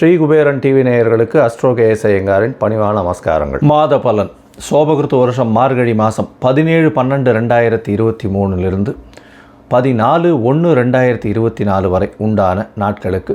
Sri Kuberan TV நேயர்களுக்கு astro KS ஐயங்காரின் பணிவான நமஸ்காரங்கள். மாத பலன் சோபகிருத்து வருஷம் மார்கழி மாதம் பதினேழு பன்னெண்டு ரெண்டாயிரத்தி இருபத்தி மூணுலேருந்து பதினாலு ஒன்று ரெண்டாயிரத்தி இருபத்தி நாலு வரை உண்டான நாட்களுக்கு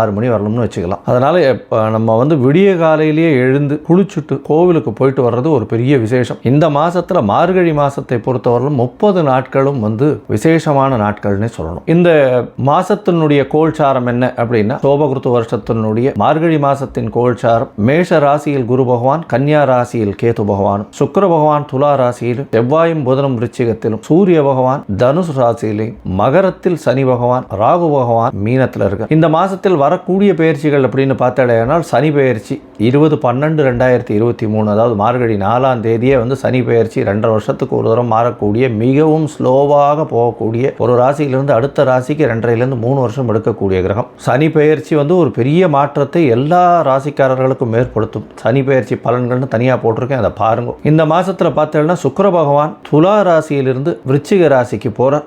ஆறு மணி வரணும்னு வச்சுக்கலாம். அதனால் நம்ம வந்து விடிய காலையிலேயே எழுந்து குளிச்சுட்டு கோவிலுக்கு போயிட்டு வர்றது ஒரு பெரிய விசேஷம். இந்த மாதத்தில் மார்கழி மாதத்தை பொறுத்தவரையிலும் முப்பது நாட்களும் வந்து விசேஷமான நாட்கள்னே சொல்லணும். இந்த மாதத்தினுடைய கோல்சாரம் என்ன அப்படின்னா சோபகிருத்து வருஷத்தினுடைய மார்கழி மாதத்தின் கோல்சாரம் மேஷ ராசியில் குரு பகவான் கன்னியா ராசியில் கேது பகவான் சுக்கர பகவான் துலா ராசியிலும் செவ்வாயும் புதனும் விருச்சிகத்திலும் சூரிய பகவான் தனுசு ராசியிலையும் மகரத்தில் சனி பகவான் ராகு பகவான் மீனத்தில் இருக்கு. இந்த மாதத்தில் வரக்கூடிய பயிற்சிகள் அப்படின்னு பார்த்தாலேனால் சனி பயிற்சி இருபது பன்னெண்டு ரெண்டாயிரத்தி இருபத்தி மூணு அதாவது மார்கழி நாலாம் தேதியே வந்து சனி பயிற்சி ரெண்டரை வருஷத்துக்கு ஒரு தரம் மாறக்கூடிய மிகவும் ஸ்லோவாக போகக்கூடிய ஒரு ராசியிலிருந்து அடுத்த ராசிக்கு ரெண்டரைலேருந்து மூணு வருஷம் எடுக்கக்கூடிய கிரகம். சனி பயிற்சி வந்து ஒரு பெரிய மாற்றத்தை எல்லா ராசிக்காரர்களுக்கும் ஏற்படுத்தும். சனி பயிற்சி பலன்கள்னு தனியாக போட்டிருக்கேன் அதை பாருங்க. இந்த மாதத்தில் பார்த்தேன்னா சுக்கர பகவான் துலா ராசியிலிருந்து விருச்சிக ராசிக்கு போகிறார்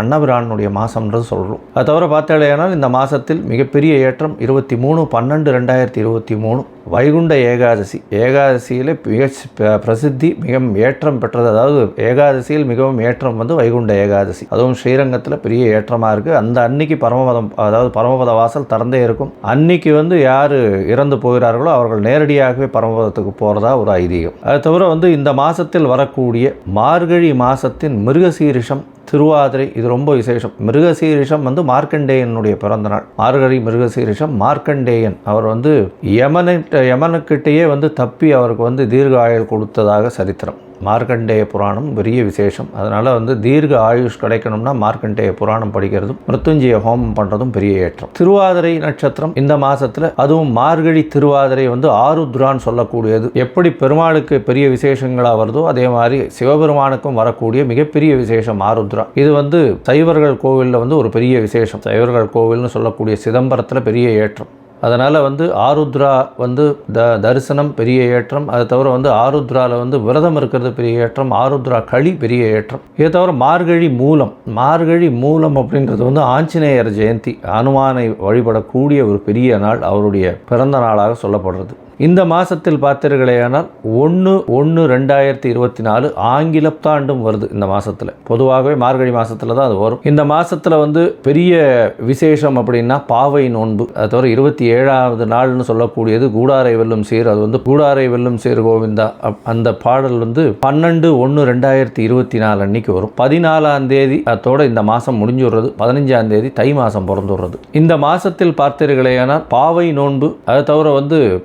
கண்ணபிரானுடைய மாதம்ன்றது சொல்கிறோம் அது தவிர பார்த்தாலேயானால் இந்த மாதத்தில் மிகப்பெரிய ஏற்றம் இருபத்தி மூணு பன்னெண்டு ரெண்டாயிரத்தி இருபத்தி மூணு. வைகுண்ட ஏகாதசி. ஏகாதசியில் மிக பிரசித்தி மிக ஏற்றம் பெற்றது. அதாவது ஏகாதசியில் மிகவும் ஏற்றம் வந்து வைகுண்ட ஏகாதசி. அதுவும் ஸ்ரீரங்கத்தில் பெரிய ஏற்றமாக இருக்குது அந்த அன்னைக்கு பரமபதம் அதாவது பரமபத வாசல் திறந்தே இருக்கும். அன்னைக்கு வந்து யார் இறந்து போகிறார்களோ அவர்கள் நேரடியாகவே பரமபதத்துக்கு போகிறதா ஒரு ஐதீகம். அது தவிர வந்து இந்த மாதத்தில் வரக்கூடிய மார்கழி மாதத்தின் மிருகசீரிஷம் திருவாதிரை இது ரொம்ப விசேஷம். மிருகசீரிஷம் வந்து மார்க்கண்டேயனுடைய பிறந்த நாள். மார்கழி மிருகசீரிஷம் மார்க்கண்டேயன். அவர் வந்து யமனிட்ட யமனுக்கிட்டேயே வந்து தப்பி அவருக்கு வந்து தீர்க்க ஆயுள் கொடுத்ததாக சரித்திரம். மார்க்கண்டேய புராணம் பெரிய விசேஷம். அதனால் வந்து தீர்க்க ஆயுஷ் கிடைக்கணும்னா மார்க்கண்டேய புராணம் படிக்கிறதும் மிருத்துஞ்சய ஹோமம் பண்ணுறதும் பெரிய ஏற்றம். திருவாதிரை நட்சத்திரம் இந்த மாதத்தில் அதுவும் மார்கழி திருவாதிரை வந்து ஆருத்ரான்னு சொல்லக்கூடியது. எப்படி பெருமாளுக்கு பெரிய விசேஷங்களாக வருதோ அதே மாதிரி சிவபெருமானுக்கும் வரக்கூடிய மிகப்பெரிய விசேஷம் ஆருத்ரா. இது வந்து சைவர்கள் கோவிலில் வந்து ஒரு பெரிய விசேஷம். சைவர்கள் கோவில்னு சொல்லக்கூடிய சிதம்பரத்தில் பெரிய ஏற்றம். அதனால் வந்து ஆருத்ரா வந்து த தரிசனம் பெரிய ஏற்றம். அதை தவிர வந்து ஆருத்ராவில் வந்து விரதம் இருக்கிறது பெரிய ஏற்றம். ஆருத்ரா களி பெரிய ஏற்றம். இதை தவிர மார்கழி மூலம் மார்கழி மூலம் அப்படின்றது வந்து ஆஞ்சநேயர் ஜெயந்தி அனுமானை வழிபடக்கூடிய ஒரு பெரிய நாள் அவருடைய பிறந்த நாளாக சொல்லப்படுறது. இந்த மாதத்தில் பார்த்தீர்களேயானால் ஒன்று ஒன்று ரெண்டாயிரத்தி இருபத்தி நாலு ஆங்கில புத்தாண்டும் வருது இந்த மாதத்தில் பொதுவாகவே மார்கழி மாதத்தில் தான் அது வரும். இந்த மாதத்தில் வந்து பெரிய விசேஷம் அப்படின்னா பாவை நோன்பு. அது தவிர இருபத்தி ஏழாவது நாள்னு சொல்லக்கூடியது கூடாரை வெல்லும் சீர் அது வந்து கூடாரை வெல்லும் சீர் கோவிந்தா. அப்- அந்த பாடல் வந்து பன்னெண்டு ஒன்று ரெண்டாயிரத்தி இருபத்தி நாலு அன்னைக்கு வரும். பதினாலாம் தேதி அதோட இந்த மாதம் முடிஞ்சுடுறது. பதினஞ்சாம் தேதி தை மாதம் பிறந்துடுறது. இந்த மாதத்தில் பார்த்தீர்களேயானால் பாவை நோன்பு. அதை தவிர வந்து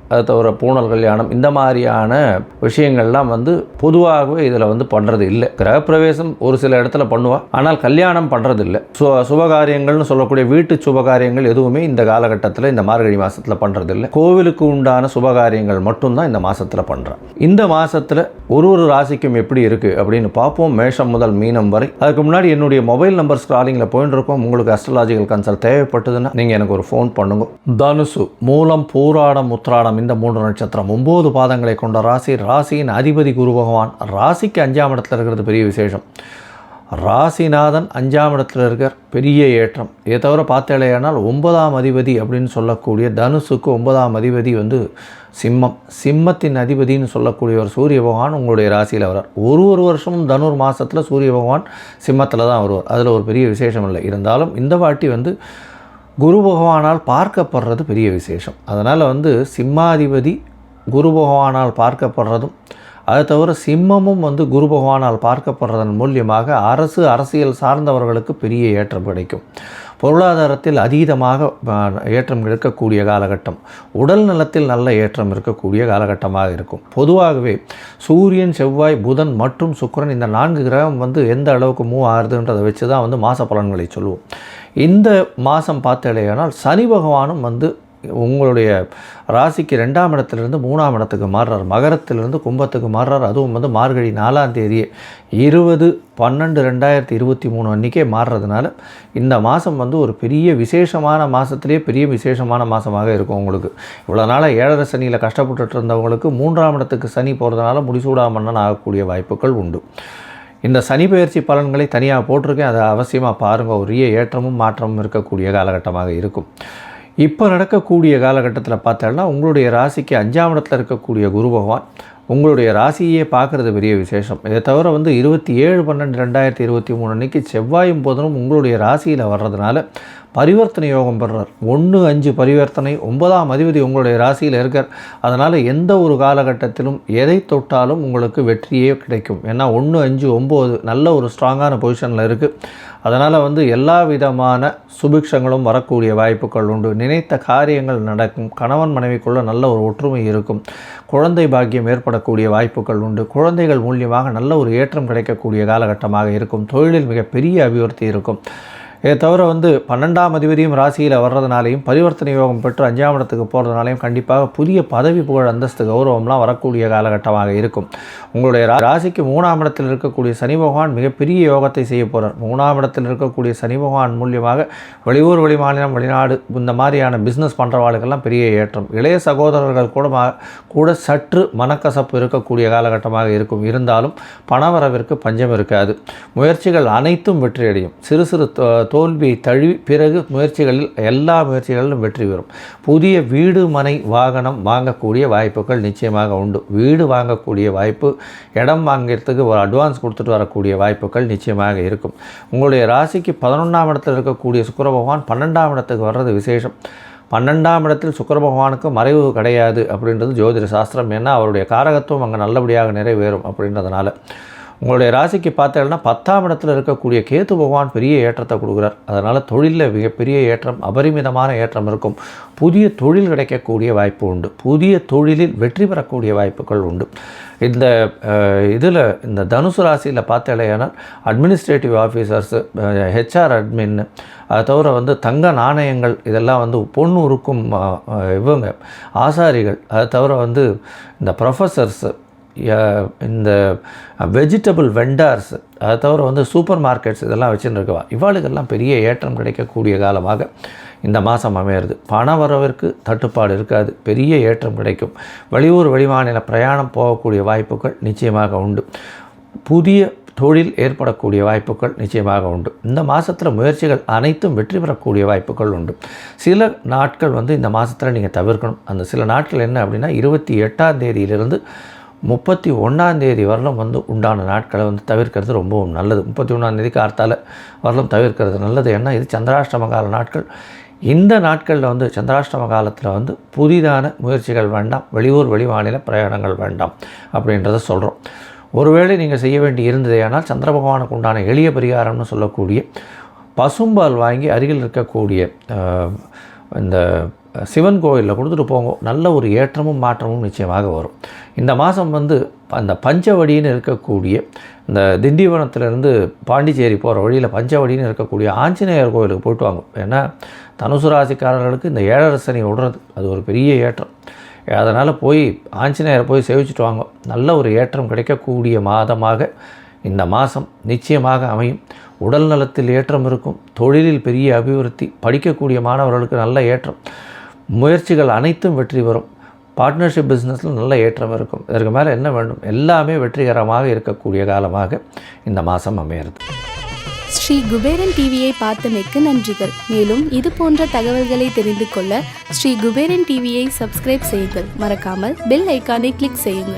அது தவிர பூணல் கல்யாணம் இந்த மாதிரியான விஷயங்கள்லாம் வந்து பொதுவாகவே இதில் வந்து பண்ணுறது இல்லை. கிரகப்பிரவேசம் ஒரு சில இடத்துல பண்ணுவாள் ஆனால் கல்யாணம் பண்ணுறது இல்லை. சு சுபகாரியங்கள்னு சொல்லக்கூடிய வீட்டு சுபகாரியங்கள் எதுவுமே இந்த காலகட்டத்தில் இந்த மார்கழி மாதத்தில் பண்ணுறது இல்லை. கோவிலுக்கு உண்டான சுபகாரியங்கள் மட்டும்தான் இந்த மாதத்தில் பண்ணுறேன் இந்த மாதத்தில் ஒரு ஒரு ராசிக்கும் எப்படி இருக்குது அப்படின்னு பார்ப்போம். மேஷம் முதல் மீனம் வரை. அதுக்கு முன்னாடி என்னுடைய மொபைல் நம்பர் ஸ்க்ராலிங்கில் போயின்னு இருக்கோம். உங்களுக்கு அஸ்ட்ராலாஜிக்கல் கன்சல்ட் தேவைப்பட்டதுன்னா நீங்கள் எனக்கு ஒரு ஃபோன் பண்ணுங்க. தனுசு மூலம் பூராடம் உத்ராடம் இந்த மூன்று நட்சத்திரம். ஒம்பது பாதங்களை கொண்ட ராசி ராசியின் அதிபதி குரு பகவான் ராசிக்கு அஞ்சாம் இடத்துல இருக்கிறது பெரிய விசேஷம். ராசிநாதன் அஞ்சாம் இடத்துல இருக்கிற பெரிய ஏற்றம். இதை தவிர பார்த்தேலையானால் ஒன்பதாம் அதிபதி அப்படின்னு சொல்லக்கூடிய தனுசுக்கு ஒன்பதாம் அதிபதி வந்து சிம்மம். சிம்மத்தின் அதிபதின்னு சொல்லக்கூடிய ஒரு சூரிய பகவான் உங்களுடைய ராசியில் வரார் ஒரு ஒரு வருஷமும் தனுர் மாதத்தில் சூரிய பகவான் சிம்மத்தில் தான் வருவார். அதில் ஒரு பெரிய விசேஷம் இல்லை. இருந்தாலும் இந்த வாட்டி வந்து குரு பகவானால் பார்க்கப்படுறது பெரிய விசேஷம். அதனால் வந்து சிம்மாதிபதி குரு பகவானால் பார்க்கப்படுறதும் அதை தவிர சிம்மமும் வந்து குரு பகவானால் பார்க்கப்படுறதன் மூலியமாக அரசு அரசியல் சார்ந்தவர்களுக்கு பெரிய ஏற்றம் கிடைக்கும். பொருளாதாரத்தில் அதீதமாக ஏற்றம் இருக்கக்கூடிய காலகட்டம் உடல் நலத்தில் நல்ல ஏற்றம் இருக்கக்கூடிய காலகட்டமாக இருக்கும். பொதுவாகவே சூரியன் செவ்வாய் புதன் மற்றும் சுக்கரன் இந்த நான்கு கிரகம் வந்து எந்த அளவுக்கு மூவ் ஆகுதுன்றதை வச்சு தான் வந்து மாத பலன்களை சொல்லுவோம். இந்த மாதம் பார்த்தடையானால் சனி பகவானும் வந்து உங்களுடைய ராசிக்கு ரெண்டாம் இடத்துலேருந்து மூணாம் இடத்துக்கு மாறுறார். மகரத்திலிருந்து கும்பத்துக்கு மாறுறார். அதுவும் வந்து மார்கழி நாலாம் தேதியே இருபது பன்னெண்டு ரெண்டாயிரத்தி இருபத்தி மூணு அன்றைக்கே மாறுறதுனால இந்த மாதம் வந்து ஒரு பெரிய விசேஷமான மாதத்துலேயே பெரிய விசேஷமான மாதமாக இருக்கும் உங்களுக்கு. இவ்வளோ நாளாக ஏழரை சனியில் கஷ்டப்பட்டுட்டு இருந்தவங்களுக்கு மூன்றாம் இடத்துக்கு சனி போகிறதுனால முடிசூடாமன்னன் ஆகக்கூடிய வாய்ப்புகள் உண்டு. இந்த சனி பயிற்சி பலன்களை தனியாக போட்டிருக்கேன். அதை அவசியமாக பாருங்கள் உரிய ஏற்றமும் மாற்றமும் இருக்கக்கூடிய காலகட்டமாக இருக்கும். இப்போ நடக்கக்கூடிய காலகட்டத்தில் பார்த்தோன்னா உங்களுடைய ராசிக்கு அஞ்சாம் இடத்துல இருக்கக்கூடிய குரு பகவான் உங்களுடைய ராசியே பார்க்குறது பெரிய விசேஷம். இதை தவிர வந்து இருபத்தி ஏழு பன்னெண்டு ரெண்டாயிரத்தி இருபத்தி மூணு அன்றைக்கி செவ்வாயும் போதனும் உங்களுடைய ராசியில் வர்றதுனால பரிவர்த்தனை யோகம் பெறுறார். ஒன்று அஞ்சு பரிவர்த்தனை ஒன்பதாம் அதிபதி உங்களுடைய ராசியில் இருக்கார். அதனால் எந்த ஒரு காலகட்டத்திலும் எதை தொட்டாலும் உங்களுக்கு வெற்றியே கிடைக்கும். ஏன்னா ஒன்று அஞ்சு ஒம்பது நல்ல ஒரு ஸ்ட்ராங்கான பொசிஷனில் இருக்குது அதனால் வந்து எல்லா விதமான சுபிக்ஷங்களும் வரக்கூடிய வாய்ப்புகள் உண்டு. நினைத்த காரியங்கள் நடக்கும். கணவன் மனைவிக்குள்ள நல்ல ஒரு ஒற்றுமை இருக்கும். குழந்தை பாக்கியம் ஏற்படக்கூடிய வாய்ப்புகள் உண்டு. குழந்தைகள் மூலியமாக நல்ல ஒரு ஏற்றம் கிடைக்கக்கூடிய காலகட்டமாக இருக்கும். தொழிலில் மிகப்பெரிய அபிவிருத்தி இருக்கும். இதை தவிர வந்து பன்னெண்டாம் அதிபதியும் ராசியில் வர்றதுனாலையும் பரிவர்த்தனை யோகம் பெற்று அஞ்சாம் இடத்துக்கு போகிறதுனாலையும் கண்டிப்பாக புதிய பதவி புகழ் அந்தஸ்து கௌரவம்லாம் வரக்கூடிய காலகட்டமாக இருக்கும். உங்களுடைய ராசிக்கு மூணாம் இடத்தில் இருக்கக்கூடிய சனி பகவான் மிகப்பெரிய யோகத்தை செய்ய போகிறார் மூணாம் இடத்தில் இருக்கக்கூடிய சனி பகவான் மூலியமாக வெளியூர் வெளிமாநிலம் வெளிநாடு இந்த மாதிரியான பிஸ்னஸ் பண்ணுறவாளுக்கெல்லாம் பெரிய ஏற்றம். இளைய சகோதரர்கள் கூட கூட சற்று மனக்கசப்பு இருக்கக்கூடிய காலகட்டமாக இருக்கும். இருந்தாலும் பணவரவிற்கு பஞ்சம் இருக்காது. முயற்சிகள் அனைத்தும் வெற்றியடையும். சிறு சிறு தோல்வியை தழுவி பிறகு முயற்சிகளில் எல்லா முயற்சிகளிலும் வெற்றி பெறும். புதிய வீடு மனை வாகனம் வாங்கக்கூடிய வாய்ப்புகள் நிச்சயமாக உண்டு. வீடு வாங்கக்கூடிய வாய்ப்பு இடம் வாங்கிறதுக்கு ஒரு அட்வான்ஸ் கொடுத்துட்டு வரக்கூடிய வாய்ப்புகள் நிச்சயமாக இருக்கும். உங்களுடைய ராசிக்கு பதினொன்றாம் இடத்தில் இருக்கக்கூடிய சுக்கர பகவான் பன்னெண்டாம் இடத்துக்கு வர்றது விசேஷம். பன்னெண்டாம் இடத்தில் சுக்கர பகவானுக்கு மறைவு கிடையாது அப்படின்றது ஜோதிட சாஸ்திரம். ஏன்னா அவருடைய காரகத்துவம் அங்கே நல்லபடியாக நிறைவேறும் அப்படின்றதுனால. உங்களுடைய ராசிக்கு பார்த்தீங்கன்னா பத்தாம் இடத்துல இருக்கக்கூடிய கேத்து பகவான் பெரிய ஏற்றத்தை கொடுக்குறார். அதனால் தொழிலில் மிகப்பெரிய ஏற்றம் அபரிமிதமான ஏற்றம் இருக்கும். புதிய தொழில் கிடைக்கக்கூடிய வாய்ப்பு உண்டு. புதிய தொழிலில் வெற்றி பெறக்கூடிய வாய்ப்புகள் உண்டு. இந்த இதில் இந்த தனுசு ராசியில் பார்த்தாலேயானால் அட்மினிஸ்ட்ரேட்டிவ் ஆஃபீஸர்ஸு ஹெச்ஆர் அட்மின் அதை தவிர வந்து தங்க நாணயங்கள் இதெல்லாம் வந்து பொண்ணு உருக்கும் இவங்க ஆசாரிகள். அதை தவிர வந்து இந்த ப்ரொஃபஸர்ஸு இந்த வெஜிடபிள் வெண்டார்ஸ் அதை தவிர வந்து சூப்பர் மார்க்கெட்ஸ் இதெல்லாம் வச்சுருக்கவா இவாளுக்கெல்லாம் பெரிய ஏற்றம் கிடைக்கக்கூடிய காலமாக இந்த மாதம் அமையிறது. பண வரவிற்கு தட்டுப்பாடு இருக்காது. பெரிய ஏற்றம் கிடைக்கும். வெளியூர் வெளிமாநில பிரயாணம் போகக்கூடிய வாய்ப்புகள் நிச்சயமாக உண்டு. புதிய தொழில் ஏற்படக்கூடிய வாய்ப்புகள் நிச்சயமாக உண்டு. இந்த மாதத்தில் முயற்சிகள் அனைத்தும் வெற்றி பெறக்கூடிய வாய்ப்புகள் உண்டு. சில நாட்கள் வந்து இந்த மாதத்தில் நீங்கள் தவிர்க்கணும். அந்த சில நாட்கள் என்ன அப்படின்னா இருபத்தி எட்டாம் தேதியிலிருந்து முப்பத்தி ஒன்றாந்தேதி வரலும் வந்து உண்டான நாட்களை வந்து தவிர்க்கிறது ரொம்பவும் நல்லது. முப்பத்தி ஒன்றாந்தேதி கார்த்தால வரலும் தவிர்க்கிறது நல்லது. ஏன்னா இது சந்திராஷ்டம கால நாட்கள். இந்த நாட்களில் வந்து சந்திராஷ்டம காலத்தில் வந்து புதிதான முயற்சிகள் வேண்டாம். வெளியூர் வெளிமாநில பிரயாணங்கள் வேண்டாம் அப்படின்றத சொல்கிறோம் ஒருவேளை நீங்கள் செய்ய வேண்டி இருந்ததேயானால் சந்திர பகவானுக்கு உண்டான எளிய பரிகாரம்னு சொல்லக்கூடிய பசும்பால் வாங்கி அருகில் இருக்கக்கூடிய இந்த சிவன் கோயிலில் கொடுத்துட்டு போங்க. நல்ல ஒரு ஏற்றமும் மாற்றமும் நிச்சயமாக வரும். இந்த மாதம் வந்து அந்த பஞ்சவடின்னு இருக்கக்கூடிய இந்த திண்டிவனத்திலேருந்து பாண்டிச்சேரி போகிற வழியில் பஞ்சவடின்னு இருக்கக்கூடிய ஆஞ்சநேயர் கோயிலுக்கு போயிட்டு வாங்க. ஏன்னா தனுசு ராசிக்காரர்களுக்கு இந்த ஏழரசனை விடுறது அது ஒரு பெரிய ஏற்றம். அதனால் போய் ஆஞ்சநேயரை போய் சேவிச்சுட்டு வாங்க. நல்ல ஒரு ஏற்றம் கிடைக்கக்கூடிய மாதமாக இந்த மாதம் நிச்சயமாக அமையும். உடல் நலத்தில் ஏற்றம் இருக்கும். தொழிலில் பெரிய அபிவிருத்தி படிக்கக்கூடிய மாணவர்களுக்கு நல்ல ஏற்றம். முயற்சிகள் அனைத்தும் வெற்றி பெறும். பார்ட்னர்ஷிப் பிஸ்னஸில் நல்ல ஏற்றம் இருக்கும். இதற்கு மேலே என்ன வேண்டும்? எல்லாமே வெற்றிகரமாக இருக்கக்கூடிய காலமாக இந்த மாதம் அமையிறது. ஸ்ரீ குபேரன் டிவியை பார்த்தமைக்கு நன்றிகள். மேலும் இது போன்ற தகவல்களை தெரிந்து கொள்ள ஸ்ரீ குபேரன் டிவியை சப்ஸ்கிரைப் செய்யுங்கள். மறக்காமல் பெல் ஐக்கானை கிளிக் செய்யுங்கள்.